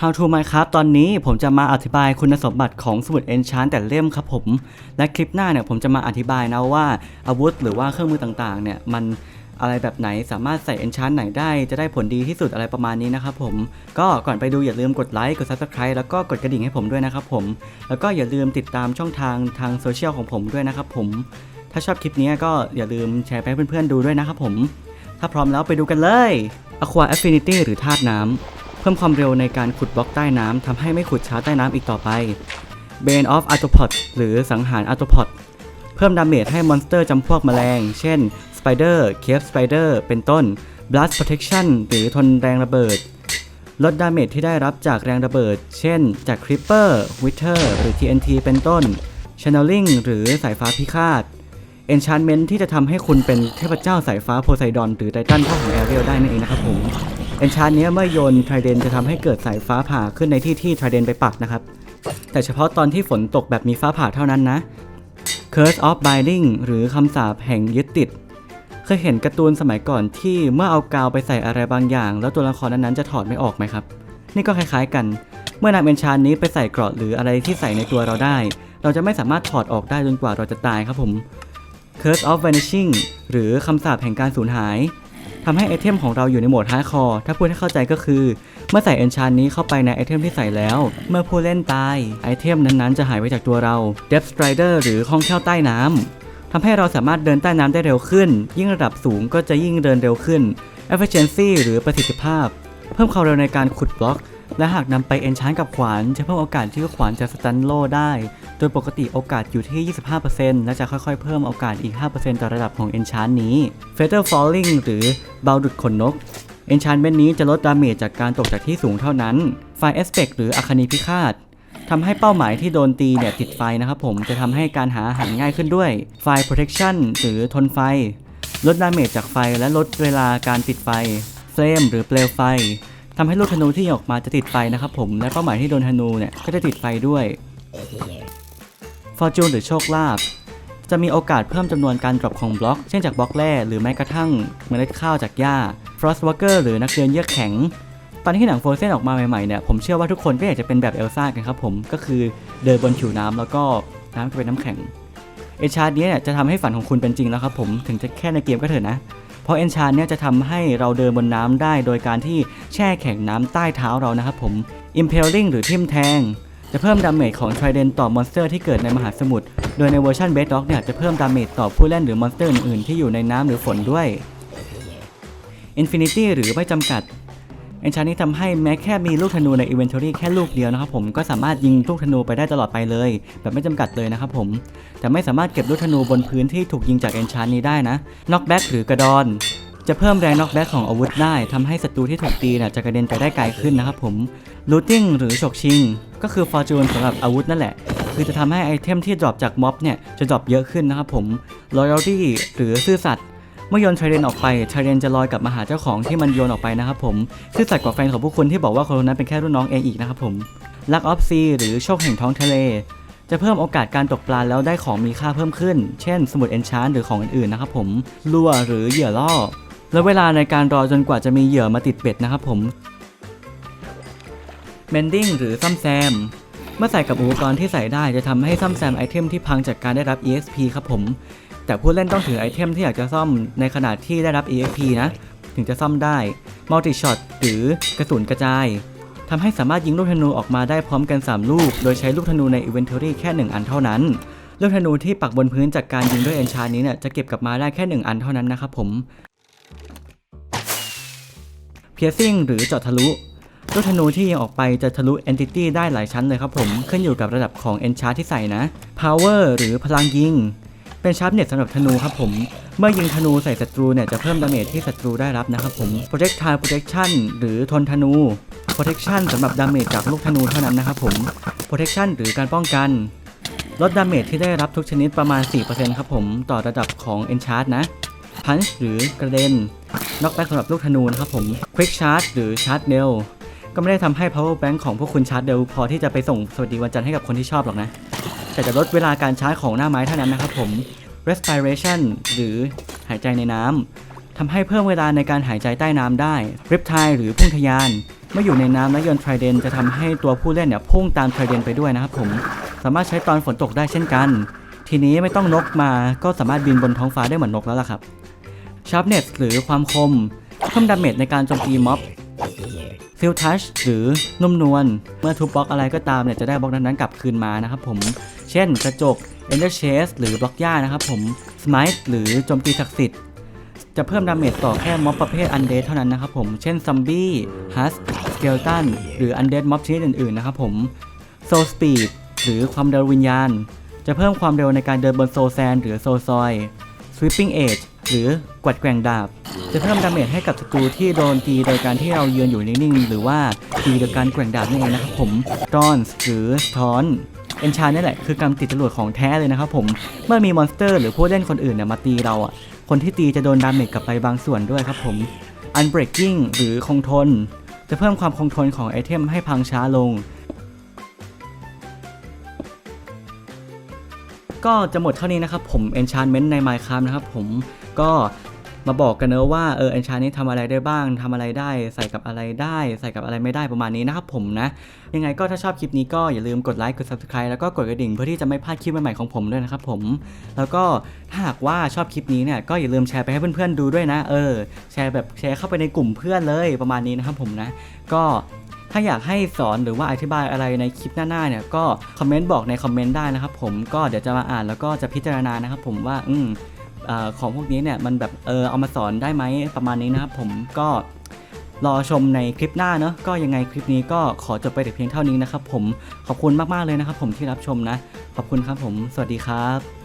How to Minecraft ตอนนี้ผมจะมาอธิบายคุณสมบัติของสมุด Enchant แต่เล่มครับผม และคลิปหน้าเนี่ยผมจะมาอธิบายนะว่าอาวุธหรือว่าเครื่องมือต่างๆ เนี่ยมันอะไรแบบไหนสามารถใส่ Enchant ไหนได้จะได้ผลดีที่สุดอะไรประมาณนี้นะครับผม ก็ก่อนไปดูอย่าลืมกดไลค์กด Subscribe แล้วก็กดกระดิ่งให้ผมด้วยนะครับผม แล้วก็อย่าลืมติดตามช่องทางทางโซเชียลของผมด้วยนะครับผม ถ้าชอบคลิปนี้ก็อย่าลืมแชร์ไปให้เพื่อนๆดูด้วยนะครับผม ถ้าพร้อมแล้วไปดูกันเลย Aqua Affinity หรือธาตุน้ำ พิ่มความเร็วในการขุดบล็อกใต้น้ำทำให้ไม่ขุดช้าใต้น้ำอีกต่อไป Bane of Arthropod หรือสังหาร Arthropod เพิ่มดาเมจให้มอนสเตอร์จำพวกแมลง เช่น Spider Cave Spider เป็นต้น Blast Protection หรือทนแรงระเบิด ลดดาเมจที่ได้รับจากแรงระเบิด เช่น จาก Creeper Wither หรือ TNT เป็นต้น Channeling หรือสายฟ้าพิฆาต Enchantment ที่จะทำให้คุณเป็นเทพเจ้าสายฟ้าโพไซดอนหรือไททันพ่อของแอเรียลได้นั่นเองนะครับผม เอนชานเนี้ยเมื่อโยนไทรเดนจะทำให้เกิดสายฟ้าผ่าขึ้นในที่ที่ไทรเดนไปปักนะครับ แต่เฉพาะตอนที่ฝนตกแบบมีฟ้าผ่าเท่านั้นนะ Curse of Binding หรือคำสาปแห่งยึดติด เคยเห็นการ์ตูนสมัยก่อนที่เมื่อเอากาวไปใส่อะไรบางอย่าง แล้วตัวละครนั้นๆจะถอดไม่ออกไหมครับ นี่ก็คล้ายๆกัน เมื่อนำเอนชานนี้ไปใส่กราะหรืออะไรที่ใส่ในตัวเราได้ เราจะไม่สามารถถอดออกได้จนกว่าเราจะตายครับผม Curse of Vanishing หรือคำสาปแห่งการสูญหาย ทำให้ไอเทมของเราอยู่ในโหมดฮาร์ดคอร์ถ้าพูดให้เข้าใจก็คือ เมื่อใส่เอนชานนี้เข้าไปในไอเทมที่ใส่แล้ว เมื่อผู้เล่นตายไอเทมนั้นๆจะหายไปจากตัวเรา Depth Strider หรือคลองแคล่วใต้น้ำทำให้เราสามารถเดินใต้น้ำได้เร็วขึ้น ยิ่งระดับสูงก็จะยิ่งเดินเร็วขึ้น Efficiency หรือประสิทธิภาพ เพิ่มความเร็วในการขุดบล็อก และหากนำไปเอนชานกับขวาน จะเพิ่มโอกาสที่ขวานจะสตันโลได้ โดยปกติโอกาสอยู่ที่ 25%และจะค่อยๆ เพิ่มโอกาสอีก 5%ต่อระดับของ Enchant นี้ Feather Falling หรือเบาดุดขนนก Enchantment นี้จะลดดาเมจจากการตกจากที่สูงเท่านั้น Fire Aspect หรืออัคนีพิฆาตทำให้เป้าหมายที่โดนตีเนี่ยติดไฟนะครับผมจะทำให้การหาอาหารง่ายขึ้นด้วย Fire Protection หรือทนไฟ ลดดาเมจจากไฟและลดเวลาการติดไฟ Flame หรือเปลวไฟทำให้ลูกธนูที่ออกมาจะติดไฟนะครับผมและเป้าหมายที่โดนธนูเนี่ยก็จะติดไฟด้วย Fortune หรือโชคลาภจะมีโอกาสเพิ่มจำนวนการดรอปของบล็อก เช่นจากบล็อกแร่หรือแม้กระทั่งเมล็ดข้าวจากหญ้า Frostwalker หรือนักเรียนเยือกแข็ง ตอนที่หนังโฟเซนออกมาใหม่ๆเนี่ยผมเชื่อว่าทุกคนก็อยากจะเป็นแบบเอลซ่ากันครับผมก็คือเดินบนผิวน้ำแล้วก็น้ำก็เป็นน้ำแข็งเอชาร์ดเนี้ยจะทำให้ฝันของคุณเป็นจริงแล้วครับผมถึงจะแค่ในเกมก็เถอะนะ เพราะเอนชานเนี่ยจะทำให้เราเดินบนน้ำได้ โดยการที่แช่แข็งน้ำใต้เท้าเรานะครับผม Impaling หรือทิ่มแทง จะเพิ่มดาเมจของ Trident ต่อมอนสเตอร์ที่เกิดในมหาสมุทร โดยในเวอร์ชัน Bedrock เนี่ยจะเพิ่มดาเมจต่อผู้เล่นหรือมอนสเตอร์อื่นๆที่อยู่ในน้ำหรือฝนด้วย Infinity หรือไม่จำกัดเอนชานนี้ทำให้แม้แค่มีลูกธนูใน Inventory แค่ลูกเดียวนะครับผมก็สามารถยิงลูกธนูไปได้ตลอดไปเลย แบบไม่จำกัดเลยนะครับผม แต่ไม่สามารถเก็บลูกธนูบนพื้นที่ถูกยิงจากเอนชานนี้ได้นะ Knockback หรือกระดอน จะเพิ่มแรง knockback ของอาวุธได้ทำให้ศัตรูที่ถูกตีเนี่ยจะกระเด็นไปได้ไกลขึ้นนะครับผม looting หรือฉกชิง ก็คือ fortune สำหรับอาวุธนั่นแหละ คือจะทำให้ไอเทมที่ดรอปจากม็อบเนี่ยจะดรอปเยอะขึ้นนะครับผม loyalty หรือซื่อสัตย์เมื่อโยนไทรเดนออกไปไทรเดนจะลอยกลับมาหาเจ้าของที่มันโยนออกไปนะครับผมซื่อสัตย์กว่าแฟนของผู้คุณที่บอกว่าคนนั้นเป็นแค่รุ่นน้องเองอีกนะครับผม luck of sea หรือโชคแห่งท้องทะเล จะเพิ่มโอกาสการตกปลาแล้วได้ของมีค่าเพิ่มขึ้น เช่น สมุดเอนชานหรือของอื่นๆนะครับผมลัวหรือเหยื่อล่อ และเวลาในการรอจนกว่าจะมีเหยื่อมาติดเบ็ดนะครับผม Mending หรือซ่อมแซม เมื่อใส่กับอุปกรณ์ที่ใส่ได้จะทำให้ซ่อมแซมไอเทมที่พังจากการได้รับ EXP ครับผม แต่ผู้เล่นต้องถือไอเทมที่อยากจะซ่อมในขณะที่ได้รับ EXP นะ ถึงจะซ่อมได้ Multi Shot หรือกระสุนกระจายทำให้สามารถยิงลูกธนูออกมาได้พร้อมกัน 3 ลูก โดยใช้ลูกธนูใน Inventory แค่ 1 อันเท่านั้น ลูกธนูที่ปักบนพื้นจากการยิงด้วยเอนชานี้เนี่ยจะเก็บกลับมาได้แค่ 1 อันเท่านั้นนะครับผม Piercing หรือเจาะทะลุลูกธนูที่ยิงออกไปจะทะลุ Entity ได้หลายชั้นเลยครับผมขึ้นอยู่กับระดับของ Enchant ที่ใส่นะ Power หรือพลังยิง เป็นชาร์ปเน็ตสำหรับธนูครับผม เมื่อยิงธนูใส่ศัตรูเนี่ยจะเพิ่มดาเมจที่ศัตรูได้รับนะครับผม Projectile Protection หรือทนธนู Protection สำหรับดาเมจจากลูกธนูเท่านั้นนะครับผม Protection หรือการป้องกัน ลดดาเมจที่ได้รับทุกชนิดประมาณ 4%ครับผม ต่อระดับของ Enchant นะ Punch หรือกระเด็น Knockback สำหรับลูกธนูนะครับผม Quick Charge หรือ Charge Nail ก็ไม่ได้ทำให้ power bank ของพวกคุณชาร์จเร็วพอที่จะไปส่งสวัสดีวันจันทร์ให้กับคนที่ชอบหรอกนะ แต่จะลดเวลาการชาร์จของหน้าไม้เท่านั้นนะครับผม respiration หรือหายใจในน้ำทำให้เพิ่มเวลาในการหายใจใต้น้ำได้ riptide หรือพุ่งทะยานเมื่ออยู่ในน้ำและโยนไทรเดนจะทำให้ตัวผู้เล่นเนี่ยพุ่งตามไทรเดนไปด้วยนะครับผม สามารถใช้ตอนฝนตกได้เช่นกัน ทีนี้ไม่ต้องนกมาก็สามารถบินบนท้องฟ้าได้เหมือนนกแล้วล่ะครับ ชาร์ปเนสหรือความคม เพิ่มดาเมจในการโจมตีม็อบฟิลทัชหรือนุ่มนวล เมื่อทุบบล็อกอะไรก็ตามเนี่ยจะได้บล็อกนั้นๆกลับคืนมานะครับผม เช่นกระจก Ender Chase หรือบล็อกหญ้านะครับผม Smite หรือโจมตีศักดิ์สิทธิ์จะเพิ่มดาเมจต่อแค่ม็อบประเภทอันเด d เท่านั้นนะครับผม เช่นซัมบี้ฮัสสเกลตันหรืออันเด d ม็อบชนิดอื่นๆนะครับผมโซสปีดหรือความเร็ววิญญาณ จะเพิ่มความเร็วในการเดินบนโซแซนหรือโซซอย Sweeping Edge หรือกวัดแกว่งดาบ จะเพิ่มดาเมจให้กับศัตรูที่โดนตีโดยการที่เรายืนอยู่นิ่งๆหรือว่าตีโดยการแกว่งดาบนั่นเองนะครับผมดอนหรือทอนเอนชานี่แหละคือการติดจรวดของแท้เลยนะครับผมเมื่อมีมอนสเตอร์หรือผู้เล่นคนอื่นเนี่ยมาตีเราอะคนที่ตีจะโดนดาเมจกลับไปบางส่วนด้วยครับผม Unbreaking หรือคงทน จะเพิ่มความคงทนของไอเทมให้พังช้าลง ก็จะหมดเท่านี้นะครับผม Enchantment ใน Minecraft นะครับผม ก็มาบอกกันเนอะว่าเออ Enchant นี้ทำอะไรได้บ้างทำอะไรได้ ใส่กับอะไรได้ ใส่กับอะไรไม่ได้ประมาณนี้นะครับผมนะ ยังไงก็ถ้าชอบคลิปนี้ก็อย่าลืมกดไลค์กด Subscribe แล้วก็กดกระดิ่งเพื่อที่จะไม่พลาดคลิปใหม่ๆของผมด้วยนะครับผม แล้วก็ถ้าหากว่าชอบคลิปนี้เนี่ยก็อย่าลืมแชร์ไปให้เพื่อนๆดูด้วยนะ เออ แชร์แบบแชร์เข้าไปในกลุ่มเพื่อนเลยประมาณนี้นะครับผมนะ ก็ถ้าอยากให้สอนหรือว่าอธิบายอะไรในคลิปหน้าๆเนี่ยก็คอมเมนต์บอกในคอมเมนต์ได้นะครับผมก็เดี๋ยวจะมาอ่านแล้วก็จะพิจารณานะครับผมว่าอืม อของพวกนี้เนี่ยมันแบบเออเอามาสอนได้ไหมประมาณนี้นะครับผมก็รอชมในคลิปหน้าเนอะก็ยังไงคลิปนี้ก็ขอจบไปแต่เพียงเท่านี้นะครับผมขอบคุณมากๆเลยนะครับผมที่รับชมนะ ขอบคุณครับผม สวัสดีครับ